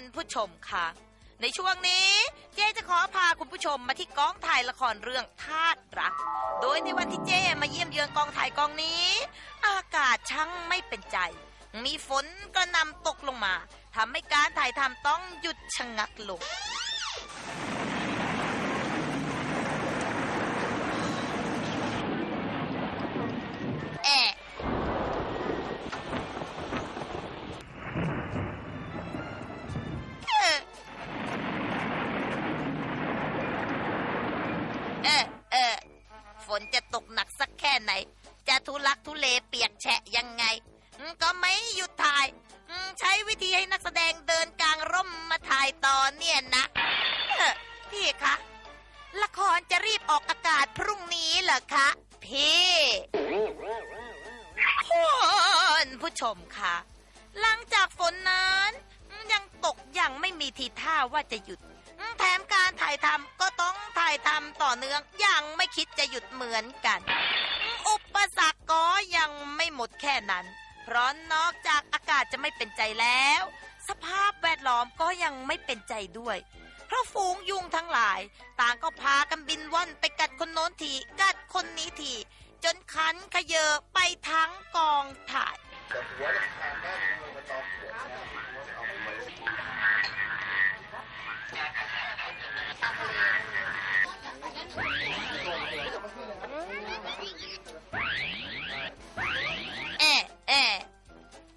ณผู้ชมค่ะ ในช่วงนี้เจ๊จะขอพาคุณผู้ชมมาที่กองถ่ายละครเรื่องทาตรัก โดยในวันที่เจ๊มาเยี่ยมเยือนกองถ่ายกองนี้ อากาศช่างไม่เป็นใจ มีฝนกระนำตกลงมาทำให้การถ่ายทำต้องหยุดชะงักลง นจะตกหนักสักแค่ไหน จะทุลักทุเลเปียกแฉะยังไง ก็ไม่หยุดถ่าย ใช้วิธีให้นักแสดงเดินกลางร่มมาถ่ายต่อเนี่ยนะพี่คะละครจะรีบออกอากาศพรุ่งนี้เหรอคะ พี่คุณผู้ชมคะหลังจากฝนนั้น ยังตกอย่างไม่มีทีท่าว่าจะหยุด แถมการถ่ายทำก็ต้องถ่ายทำต่อเนื่องอย่างไม่คิดจะหยุดเหมือนกัน อุปสรรคก็ยังไม่หมดแค่นั้น เพราะนอกจากอากาศจะไม่เป็นใจแล้ว สภาพแวดล้อมก็ยังไม่เป็นใจด้วยเพราะฝูงยุงทั้งหลาย ต่างก็พากันบินว่อนไปกัดคนโน้นทีกัดคนนี้ทีจนคันขยเยอไปทั้ง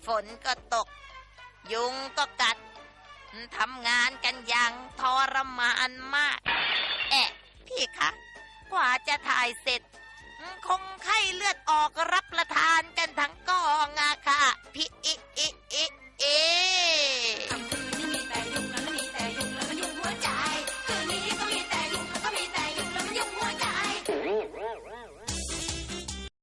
ฝนก็ตก ยุงก็กัดทำงานกันอย่างทรมานมาก แอะพี่คะ กว่าจะถ่ายเสร็จ คงไข้เลือดออกรับประทานกันทั้ง